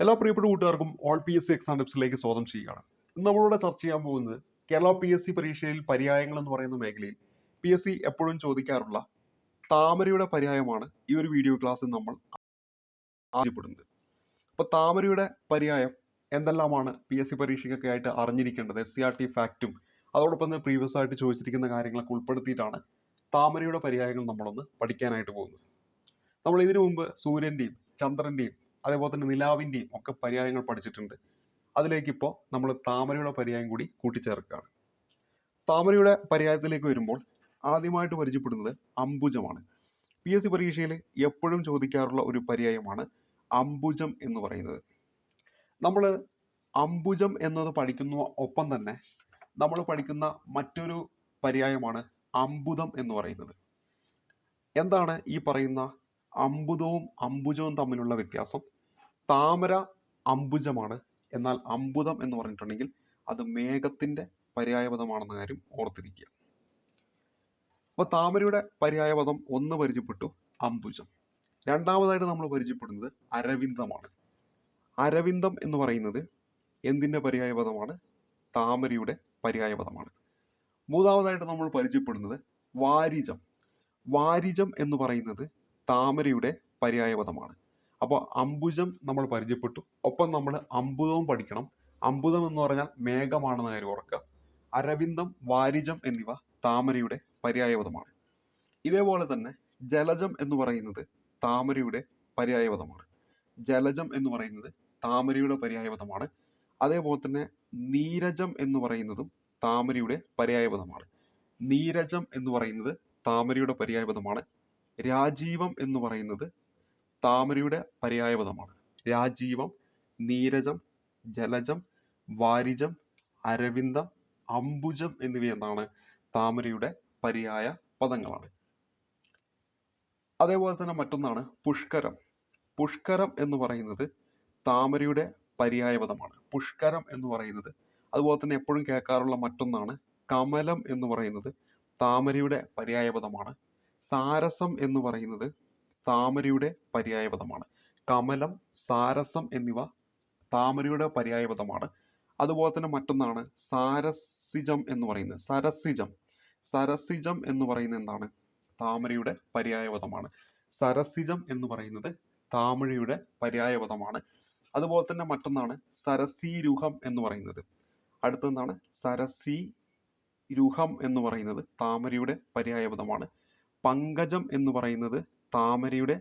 എല്ലാ പ്രിയപ്പെട്ട കൂട്ടുകാർക്കും all P S C exam ടിപ്സിലേക്ക് സ്വാഗതം ചെയ്യുകയാണ്. ഇന്ന് നമ്മളിവിടെ ചർച്ച ചെയ്യാൻ പോകുന്നത് കേരള പി എസ് സി പരീക്ഷയിൽ പര്യായങ്ങൾ എന്ന് പറയുന്ന മേഖലയിൽ പി എസ് സി എപ്പോഴും ചോദിക്കാറുള്ള താമരയുടെ പര്യായമാണ് ഈ ഒരു വീഡിയോ ക്ലാസ്സിൽ നമ്മൾ ആവശ്യപ്പെടുന്നത് അപ്പോൾ താമരയുടെ പര്യായം എന്തെല്ലാമാണ് പി എസ് സി പരീക്ഷയ്ക്കൊക്കെ ആയിട്ട് അറിഞ്ഞിരിക്കേണ്ടത്? എസ് സി ആർ ടി ഫാക്റ്റും അതോടൊപ്പം തന്നെ പ്രീവിയസ് ആയിട്ട് ചോദിച്ചിരിക്കുന്ന കാര്യങ്ങളൊക്കെ ഉൾപ്പെടുത്തിയിട്ടാണ് താമരയുടെ പര്യായങ്ങൾ നമ്മളൊന്ന് പഠിക്കാനായിട്ട് പോകുന്നത്. നമ്മൾ ഇതിനു മുമ്പ് സൂര്യന്റെയും ചന്ദ്രന്റെയും അതേപോലെ തന്നെ നിലാവിന്റെയും ഒക്കെ പര്യായങ്ങൾ പഠിച്ചിട്ടുണ്ട്. അതിലേക്ക് ഇപ്പോൾ നമ്മൾ താമരയുടെ പര്യായം കൂടി കൂട്ടിച്ചേർക്കുകയാണ്. താമരയുടെ പര്യായത്തിലേക്ക് വരുമ്പോൾ ആദ്യമായിട്ട് പരിചയപ്പെടുന്നത് അംബുജമാണ്. പി എസ് സി പരീക്ഷയിൽ എപ്പോഴും ചോദിക്കാറുള്ള ഒരു പര്യായമാണ് അംബുജം എന്ന് പറയുന്നത്. നമ്മൾ അംബുജം എന്നത് പഠിക്കുന്ന ഒപ്പം തന്നെ നമ്മൾ പഠിക്കുന്ന മറ്റൊരു പര്യായമാണ് അംബുദം എന്ന് പറയുന്നത്. എന്താണ് ഈ പറയുന്ന അംബുദവും അംബുജവും തമ്മിലുള്ള വ്യത്യാസം? താമര അംബുജമാണ്. എന്നാൽ അംബുദം എന്ന് പറഞ്ഞിട്ടുണ്ടെങ്കിൽ അത് മേഘത്തിന്റെ പര്യായപദമാണെന്ന കാര്യം ഓർത്തിരിക്കുക. അപ്പോൾ താമരയുടെ പര്യായപദം ഒന്ന് പരിചയപ്പെട്ടു അംബുജം. രണ്ടാമതായിട്ട് നമ്മൾ പരിചയപ്പെടുന്നത് അരവിന്ദമാണ്. അരവിന്ദം എന്ന് പറയുന്നത് എന്തിന്റെ പര്യായപദമാണ് താമരയുടെ പര്യായപദമാണ് മൂന്നാമതായിട്ട് നമ്മൾ പരിചയപ്പെടുന്നത് വാരിജം. വാരിജം എന്ന് പറയുന്നത് താമരയുടെ പര്യായപദമാണ് അപ്പോൾ അംബുജം നമ്മൾ പരിചയപ്പെട്ടു. ഒപ്പം നമ്മൾ അമ്പുതവും പഠിക്കണം. അമ്പുതം എന്ന് പറഞ്ഞാൽ മേഘമാണെന്ന കാര്യം ഓർക്കുക. അരവിന്ദം വാരിജം എന്നിവ താമരയുടെ പര്യായപദമാണ് ഇതേപോലെ തന്നെ ജലജം എന്ന് പറയുന്നത് താമരയുടെ പര്യായപദമാണ് ജലജം എന്ന് പറയുന്നത് താമരയുടെ പര്യായപദമാണ് അതേപോലെ തന്നെ നീരജം എന്ന് പറയുന്നതും താമരയുടെ പര്യായപദമാണ് നീരജം എന്ന് പറയുന്നത് താമരയുടെ പര്യായപദമാണ് രാജീവം എന്ന് പറയുന്നത് താമരയുടെ പര്യായപദമാണ് രാജീവം നീരജം ജലജം വാരിജം അരവിന്ദം അംബുജം എന്നിവയെന്നാണ് താമരയുടെ പര്യായ പദങ്ങളാണ്. അതേപോലെ തന്നെ മറ്റൊന്നാണ് പുഷ്കരം. പുഷ്കരം എന്ന് പറയുന്നത് താമരയുടെ പര്യായ പദമാണ് പുഷ്കരം എന്ന് പറയുന്നത് അതുപോലെ തന്നെ എപ്പോഴും കേൾക്കാറുള്ള മറ്റൊന്നാണ് കമലം എന്ന് പറയുന്നത് താമരയുടെ പര്യായപദമാണ് സാരസം എന്ന് പറയുന്നത് താമരയുടെ പര്യായപദമാണ് കമലം സാരസം എന്നിവ താമരയുടെ പര്യായപദമാണ് അതുപോലെ തന്നെ മറ്റൊന്നാണ് സാരസിജം എന്ന് പറയുന്നത്. സരസിജം. സരസിജം എന്ന് പറയുന്നത് എന്താണ്? താമരയുടെ പര്യായപദമാണ് സരസിജം എന്ന് പറയുന്നത് താമരയുടെ പര്യായപദമാണ് അതുപോലെ തന്നെ മറ്റൊന്നാണ് സരസീരുഹം എന്ന് പറയുന്നത്. അടുത്തെന്താണ് സരസീ രുഹം എന്ന് പറയുന്നത് താമരയുടെ പര്യായപദമാണ് പങ്കജം എന്ന് പറയുന്നത് താമരയുടെ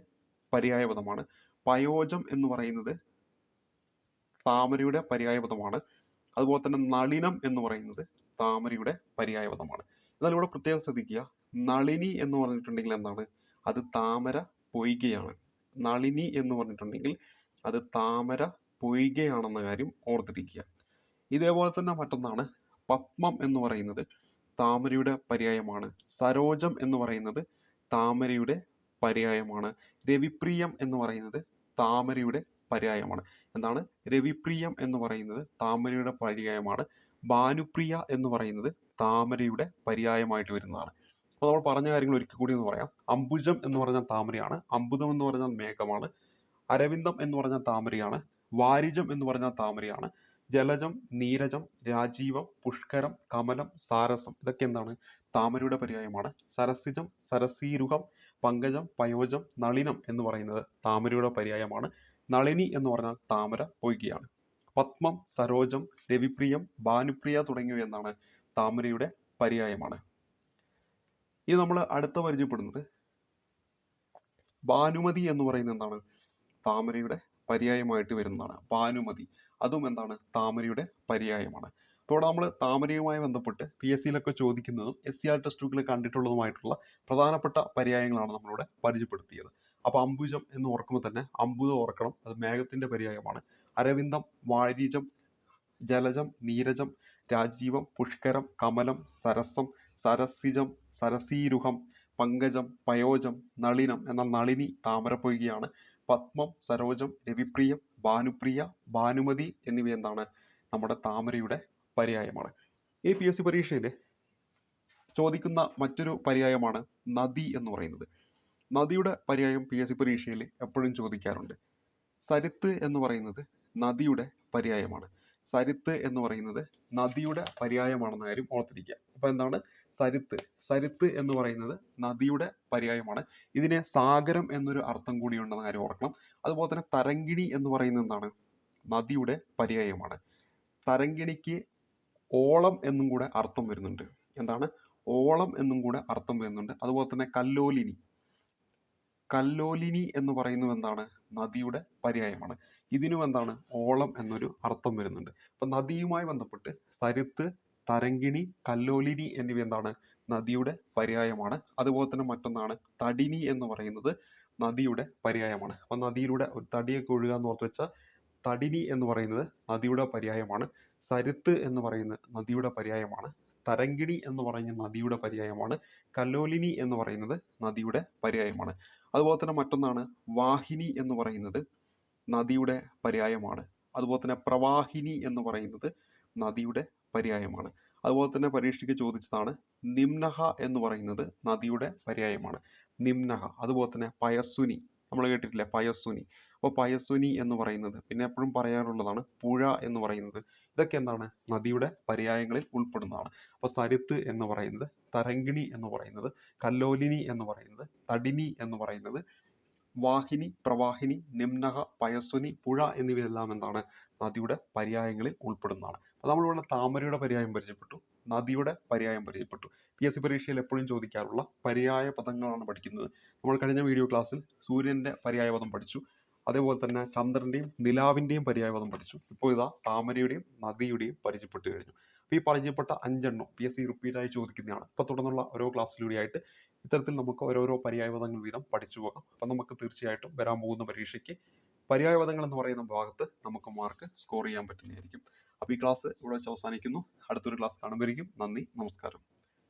പര്യായപദമാണ് പയോജം എന്ന് പറയുന്നത് താമരയുടെ പര്യായപദമാണ് അതുപോലെ തന്നെ നളിനം എന്ന് പറയുന്നത് താമരയുടെ പര്യായപദമാണ് എന്നാൽ ഇവിടെ പ്രത്യേകം ശ്രദ്ധിക്കുക. നളിനി എന്ന് പറഞ്ഞിട്ടുണ്ടെങ്കിൽ എന്താണ്? അത് താമര പൊയ്കയാണ്. നളിനി എന്ന് പറഞ്ഞിട്ടുണ്ടെങ്കിൽ അത് താമര പൊയ്കയാണെന്ന കാര്യം ഓർത്തിരിക്കുക. ഇതേപോലെ തന്നെ മറ്റൊന്നാണ് പത്മം എന്ന് പറയുന്നത് താമരയുടെ പര്യായമാണ്. സരോജം എന്ന് പറയുന്നത് താമരയുടെ പര്യായമാണ്. രവിപ്രിയം എന്ന് പറയുന്നത് താമരയുടെ പര്യായമാണ്. എന്താണ്? രവിപ്രിയം എന്ന് പറയുന്നത് താമരയുടെ പര്യായമാണ്. ഭാനുപ്രിയ എന്ന് പറയുന്നത് താമരയുടെ പര്യായമായിട്ട് വരുന്നതാണ്. അപ്പോൾ നമ്മൾ പറഞ്ഞ കാര്യങ്ങൾ ഒരിക്കൽ കൂടി എന്ന് പറയാം. അംബുജം എന്ന് പറഞ്ഞാൽ താമരയാണ്. അംബുദം എന്ന് പറഞ്ഞാൽ മേഘമാണ്. അരവിന്ദം എന്ന് പറഞ്ഞാൽ താമരയാണ്. വാരിജം എന്ന് പറഞ്ഞാൽ താമരയാണ്. ജലജം നീരജം രാജീവം പുഷ്കരം കമലം സാരസം ഇതൊക്കെ എന്താണ്? താമരയുടെ പര്യായമാണ്. സരസിജം സരസീരുഹം പങ്കജം പയോജം നളിനം എന്ന് പറയുന്നത് താമരയുടെ പര്യായമാണ്. നളിനി എന്ന് പറഞ്ഞാൽ താമര പൊയ്കയാണ്. പത്മം സരോജം രവിപ്രിയം ഭാനുപ്രിയ തുടങ്ങിയവ എന്നാണ് താമരയുടെ പര്യായമാണ്. ഇനി നമ്മൾ അടുത്ത പരിചയപ്പെടുന്നത് ഭാനുമതി എന്ന് പറയുന്നത് എന്താണ്? താമരയുടെ പര്യായമായിട്ട് വരുന്നതാണ്. ഭാനുമതി. അതും എന്താണ്? താമരയുടെ പര്യായമാണ്. അപ്പോൾ നമ്മൾ താമരയുമായി ബന്ധപ്പെട്ട് പി എസ് സിയിലൊക്കെ ചോദിക്കുന്നതും എസ് സി ആർ ടെസ്റ്റ് ബുക്കിൽ കണ്ടിട്ടുള്ളതുമായിട്ടുള്ള പ്രധാനപ്പെട്ട പര്യായങ്ങളാണ് നമ്മളിവിടെ പരിചയപ്പെടുത്തിയത്. അപ്പോൾ അംബുജം എന്ന് ഓർക്കുമ്പോൾ തന്നെ അമ്പുജം ഓർക്കണം. അത് മേഘത്തിന്റെ പര്യായമാണ്. അരവിന്ദം വാരീജം ജലജം നീരജം രാജീവം പുഷ്കരം കമലം സരസം സരസിജം സരസീരുഹം പങ്കജം പയോജം നളിനം എന്നാൽ നളിനി താമരപ്പൊയ്കയാണ് പത്മം സരോജം രവിപ്രിയം ഭാനുപ്രിയ ഭാനുമതി എന്നിവ എന്താണ് നമ്മുടെ താമരയുടെ പര്യായമാണ്. എ പി എസ് സി പരീക്ഷയിൽ ചോദിക്കുന്ന മറ്റൊരു പര്യായമാണ് നദി എന്ന് പറയുന്നത്. നദിയുടെ പര്യായം പി എസ് സി പരീക്ഷയിൽ എപ്പോഴും ചോദിക്കാറുണ്ട്. സരിത്ത് എന്ന് പറയുന്നത് നദിയുടെ പര്യായമാണ്. സരിത്ത് എന്ന് പറയുന്നത് നദിയുടെ പര്യായമാണെന്ന കാര്യം ഓർത്തിരിക്കുക. അപ്പോൾ എന്താണ്? സരിത്ത്. സരിത്ത് എന്ന് പറയുന്നത് നദിയുടെ പര്യായമാണ്. ഇതിന് സാഗരം എന്നൊരു അർത്ഥം കൂടി ഉണ്ടെന്ന കാര്യം ഓർക്കണം. അതുപോലെ തന്നെ തരങ്കിണി എന്ന് പറയുന്നത് എന്താണ്? നദിയുടെ പര്യായമാണ്. തരങ്കിണിക്ക് ഓളം എന്നും കൂടെ അർത്ഥം വരുന്നുണ്ട്. എന്താണ്? ഓളം എന്നും കൂടെ അർത്ഥം വരുന്നുണ്ട്. അതുപോലെ തന്നെ കല്ലോലിനി. കല്ലോലിനി എന്ന് പറയുന്നത് എന്താണ്? നദിയുടെ പര്യായമാണ്. ഇതിനും എന്താണ്? ഓളം എന്നൊരു അർത്ഥം വരുന്നുണ്ട്. അപ്പൊ നദിയുമായി ബന്ധപ്പെട്ട് സരിത്ത് തരങ്കിണി കല്ലോലിനി എന്നിവ എന്താണ്? നദിയുടെ പര്യായമാണ്. അതുപോലെ തന്നെ മറ്റൊന്നാണ് തടിനി എന്ന് പറയുന്നത് നദിയുടെ പര്യായമാണ്. അപ്പൊ നദിയിലൂടെ ഒരു തടിയൊക്കെ ഒഴുകുക എന്ന് ഓർത്ത് വെച്ചാൽ തടിനി എന്ന് പറയുന്നത് നദിയുടെ പര്യായമാണ്. സരുത്ത് എന്ന് പറയുന്ന നദിയുടെ പര്യായമാണ്. തരങ്കിണി എന്ന് പറയുന്ന നദിയുടെ പര്യായമാണ്. കല്ലോലിനി എന്ന് പറയുന്നത് നദിയുടെ പര്യായമാണ്. അതുപോലെ തന്നെ മറ്റൊന്നാണ് വാഹിനി എന്ന് പറയുന്നത് നദിയുടെ പര്യായമാണ്. അതുപോലെ തന്നെ പ്രവാഹിനി എന്ന് പറയുന്നത് നദിയുടെ പര്യായമാണ്. അതുപോലെ തന്നെ പരീക്ഷയ്ക്ക് ചോദിച്ചതാണ് നിംനഹ എന്ന് പറയുന്നത് നദിയുടെ പര്യായമാണ്. നിംനഹ. അതുപോലെ തന്നെ പയസ്സുനി. നമ്മൾ കേട്ടിട്ടില്ലേ? പയസ്സുനി. അപ്പോൾ പയസുനി എന്ന് പറയുന്നത്. പിന്നെ എപ്പോഴും പറയാറുള്ളതാണ് പുഴ എന്ന് പറയുന്നത്. ഇതൊക്കെ എന്താണ്? നദിയുടെ പര്യായങ്ങളിൽ ഉൾപ്പെടുന്നതാണ്. അപ്പോൾ സരിത്ത് എന്ന് പറയുന്നത് തരങ്കിണി എന്ന് പറയുന്നത് കല്ലോലിനി എന്ന് പറയുന്നത് തടിനി എന്ന് പറയുന്നത് വാഹിനി പ്രവാഹിനി നിംനഹ പയസ്വനി പുഴ എന്നിവയെല്ലാം എന്താണ്? നദിയുടെ പര്യായങ്ങളിൽ ഉൾപ്പെടുന്നതാണ്. അപ്പോൾ നമ്മളിവിടെ താമരയുടെ പര്യായം പരിചയപ്പെട്ടു നദിയുടെ പര്യായം പരിചയപ്പെട്ടു. പി എസ് സി പരീക്ഷയിൽ എപ്പോഴും ചോദിക്കാറുള്ള പര്യായ പദങ്ങളാണ് പഠിക്കുന്നത്. നമ്മൾ കഴിഞ്ഞ വീഡിയോ ക്ലാസ്സിൽ സൂര്യന്റെ പര്യായ പദം പഠിച്ചു. അതേപോലെ തന്നെ ചന്ദ്രന്റെയും നിലാവിന്റെയും പര്യായപദം പഠിച്ചു. ഇപ്പോൾ ഇതാ താമരയുടെയും നദിയുടെയും പരിചയപ്പെട്ട് കഴിഞ്ഞു. അപ്പോൾ ഈ പരിചയപ്പെട്ട അഞ്ചെണ്ണം പി എസ് സി റിപ്പീറ്റായി ചോദിക്കുന്നതാണ്. ഇപ്പോൾ തുടർന്നുള്ള ഓരോ ക്ലാസ്സിലൂടെയായിട്ട് ഇത്തരത്തിൽ നമുക്ക് ഓരോരോ പര്യായപദങ്ങൾ വീതം പഠിച്ചു പോകാം. അപ്പം നമുക്ക് തീർച്ചയായിട്ടും വരാൻ പോകുന്ന പരീക്ഷയ്ക്ക് പര്യായപദങ്ങൾ എന്ന് പറയുന്ന ഭാഗത്ത് നമുക്ക് മാർക്ക് സ്കോർ ചെയ്യാൻ പറ്റുന്നതായിരിക്കും. അപ്പോൾ ഈ ക്ലാസ് ഇവിടെ വെച്ച് അവസാനിക്കുന്നു. അടുത്തൊരു ക്ലാസ് കാണുമ്പോഴേക്കും നന്ദി നമസ്കാരം.